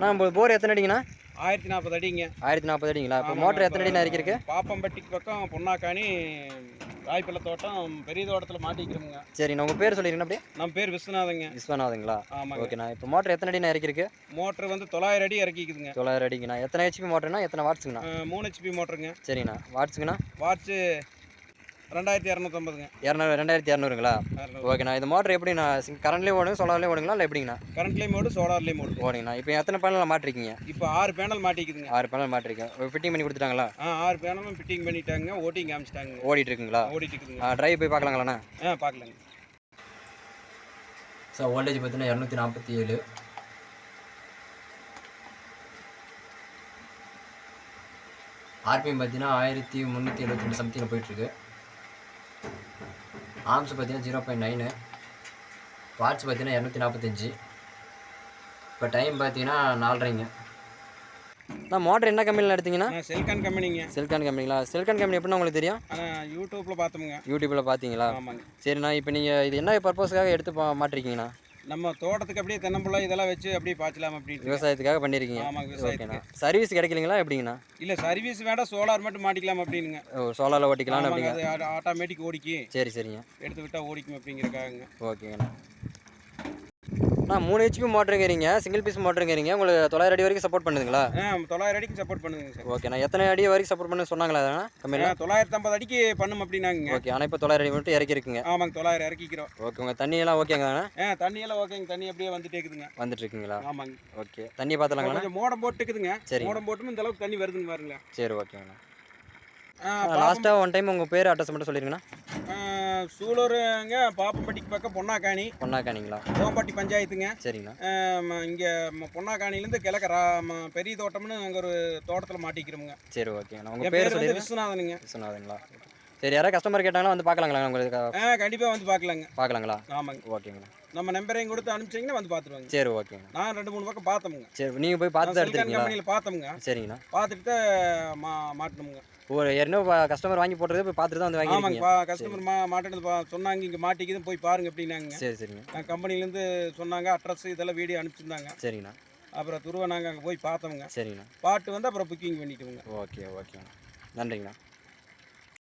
நான் இப்போ போர் எத்தனை அடிங்கண்ணா? ஆயிரத்தி நாற்பது அடிங்க. ஆயிரத்தி நாற்பது அடிங்களா? இப்போ மோட்டர் எத்தனை அடி இப்ப இருக்கு? பாப்பம்பட்டிக்கு பக்கம் பொன்னாக்காணி ராய்ப்பிள்ளை தோட்டம் பெரிய தோட்டத்தில் மாட்டிக்கிறோமுங்க. சரிண்ணா உங்கள் பேர் சொல்லிடுங்கண்ணா அப்படியே? நம்ம பேர் விஸ்வநாதங்க. விஸ்வநாதங்களா? ஆமாங்க. ஓகேண்ணா இப்போ மோட்டர் எத்தனை அடி இறக்கிருக்கு மோட்டர் வந்து தொள்ளாயிரம் அடி இறக்கிக்குதுங்க. தொள்ளாயிரம் அடிங்கண்ணா. எத்தனை ஹெச்பி மோட்டர்னா எத்தனை வாட்ஸுங்கண்ணா மூணு ஹெச்பி மோட்டருங்க. சரிண்ணா வாட்ஸுங்கண்ணா வாட்ச்சு ரெண்டாயிரத்தி இரநூத்தம்பதுங்க. இரநூறு ரெண்டாயிரத்தி இரநூறுங்களா? ஓகேண்ணா இந்த மோட்டர் எப்படிண்ணா? கரண்ட்லேயே ஓடுங்க சோலார்லேயே ஓடுங்களா இல்லை எப்படிங்கண்ணா? கரண்ட்லேயும் மோடு சோலார்லேயும் மோடு ஓடுங்கண்ணா. இப்போ எத்தனை பேனல் மாட்டிருக்கீங்க? இப்போ ஆறு பேனல் மாட்டிக்குதுங்க. ஆறு பேனல் மாட்டிருக்கேன் ஃபிட்டிங் பண்ணி கொடுத்துட்டாங்களா? ஆ ஆறு பேனலும் ஃபிட்டிங் பண்ணிட்டாங்க ஓட்டிங் காமிச்சிட்டாங்க. ஓடிட்டு இருக்குங்களா ஓடிட்டு இருக்குதுங்க டிரைவ் போய் பார்க்கலாங்களாண்ணா? ஆ பார்க்கலாங்க. ஸோ வோல்டேஜ் பார்த்தீங்கன்னா இரநூத்தி நாற்பத்தி ஏழு. ஆர்பிஎம் பார்த்தீங்கன்னா ஆயிரத்தி முந்நூற்றி எழுபத்தி ரெண்டு சம்திங்கில் போயிட்டுருக்கு. ஆர்ம்ஸ் பார்த்தீங்கன்னா ஜீரோ பாயிண்ட் நைனு வாட்ச் பார்த்தீங்கன்னா இரநூத்தி நாற்பத்தஞ்சு. இப்போ டைம் பார்த்தீங்கன்னா நாலரைங்க. நான் மோட்டர் என்ன கம்பெனியில் எடுத்தீங்கன்னா? செல்கான் கம்பெனிங்க செல்கான் கம்பெனிங்களா செல்கான் கம்பெனி எப்படின்னா உங்களுக்கு தெரியும்? யூடியூப்பில் பார்த்தோமுங்க. யூடியூப்பில் பார்த்தீங்களா? சரிண்ணா இப்போ நீங்கள் இது என்ன பர்பஸ்க்காக எடுத்து மாட்டிருக்கீங்கண்ணா? நம்ம தோட்டத்துக்கு அப்படியே தென்னம்புள்ள இதெல்லாம் வச்சு அப்படியே பாய்ச்சலாம் அப்படின்ட்டு. விவசாயத்துக்காக பண்ணியிருக்கீங்க ஆமாங்க ஓகேண்ணா விவசாயத்துக்கு. சர்வீஸ் கிடைக்கலீங்களா எப்படிங்கண்ணா? இல்லை சர்வீஸ் வேண்டாம் சோலார் மட்டும் மாட்டிக்கலாம் அப்படின்னுங்க. ஓ சோலாரில் அப்படிங்க. அது ஆட்டோமேட்டிக் ஓடிக்கி. சரி சரிங்க. எடுத்து விட்டா ஓடிக்கும் அப்படிங்கிறக்காகங்க ஓகேங்கண்ணா. அண்ணா மூணு ஹெச்பி மோட்டருங்கிறீங்க சிங்கிள் பீஸ் மோட்டருங்கிறீங்க உங்களுக்கு தொள்ளாயிரம் அடி வரைக்கும் சப்போர்ட் பண்ணுதுங்களா? ஆ தொள்ளாயிரம் அடிக்கு சப்போர்ட் பண்ணுதுங்க சார். ஓகேண்ணா எத்தனை அடி வரைக்கும் சப்போர்ட் பண்ணு சொன்னாங்களா கம்பெனியில் ஆ, தொள்ளாயிரத்தி ஐம்பது அடிக்கு பண்ணும் அப்படின்னாங்க ஓகே ஆனால் இப்போ தொள்ளாயிரம் அடி மட்டும் இறக்கி இருக்குங்க ஆமாங்க தொள்ளாயிரம் இறக்கிக்கிறோம். ஓகே உங்கள் தண்ணியெல்லாம் ஓகேங்கண்ணா ஆ தண்ணியெல்லாம் ஓகேங்க தண்ணி அப்படியே வந்துட்டே இருக்குதுங்க. வந்துட்டு இருக்குங்களா? ஆமாங்க. ஓகே தண்ணி பார்த்துலாங்கண்ணா கொஞ்சம் மோடம் போட்டுக்குதுங்க. சரி. மோடம் போட்டும் இந்த அளவுக்கு தண்ணி வருதுங்க பாருங்களேன். சரி ஓகேங்கண்ணா லாஸ்ட்டாக ஒன் டைம் உங்கள் பேர் அட்ரஸ் மட்டும் சொல்லிருங்கண்ணா சூலூருங்க பாப்பம்பட்டிக்கு பக்கம் பொன்னாக்காணி. பொண்ணாக்கானிங்களா கோம்பட்டி பஞ்சாயத்துங்க. சரிங்கண்ணா இங்கே பொன்னாக்காணிலேருந்து கிழக்க ரா பெரிய தோட்டம்னு அங்கே ஒரு தோட்டத்தில் மாட்டிக்கிறோங்க சரி ஓகேங்கண்ணா உங்கள் பேர் வந்து விஸ்வநாதனுங்க. விஸ்வநாதங்களா சரி யாராவது கஸ்டமர் கேட்டாங்கன்னா வந்து பார்க்கலாங்களா உங்களுக்கு ஆ கண்டிப்பாக வந்து பார்க்கலாங்க. பார்க்கலாங்களா? ஆமாங்க. ஓகேங்கண்ணா நம்ம நம்பரையும் கொடுத்து அனுப்பிச்சிங்கன்னா வந்து பார்த்துருவாங்க. சரி ஓகேங்கண்ணா நான் ரெண்டு மூணு பக்கம் பார்த்தோமுங்க. சரி நீங்கள் போய் பார்த்து தான் எடுத்துருக்கீங்களா? கம்பெனியில் பார்த்தோமுங்க. சரிங்கண்ணா. பார்த்துட்டு மா மாட்டணுங்க. ஒரு ஏற்கனவே கஸ்டமர் வாங்கி போட்டது போய் பார்த்துட்டு தான் வந்து ஆமாங்க வாங்கிருக்கீங்க பா கஸ்டமர் மா மாட்டினது சொன்னாங்க இங்கே மாட்டிக்குது போய் பாருங்க அப்படின்னாங்க. சரி சரிங்க. நான் கம்பெனிலேருந்து சொன்னாங்க அட்ரஸ் இதெல்லாம் வீடியோ அனுப்பிச்சிருந்தாங்க. சரிங்கண்ணா. அப்புறம் துருவ நாங்கள் அங்கே போய் பார்த்தோமுங்க. சரிங்கண்ணா. பாட்டு வந்து அப்புறம் புக்கிங் பண்ணிட்டோமுங்க ஓகே ஓகேண்ணா நன்றிங்கண்ணா.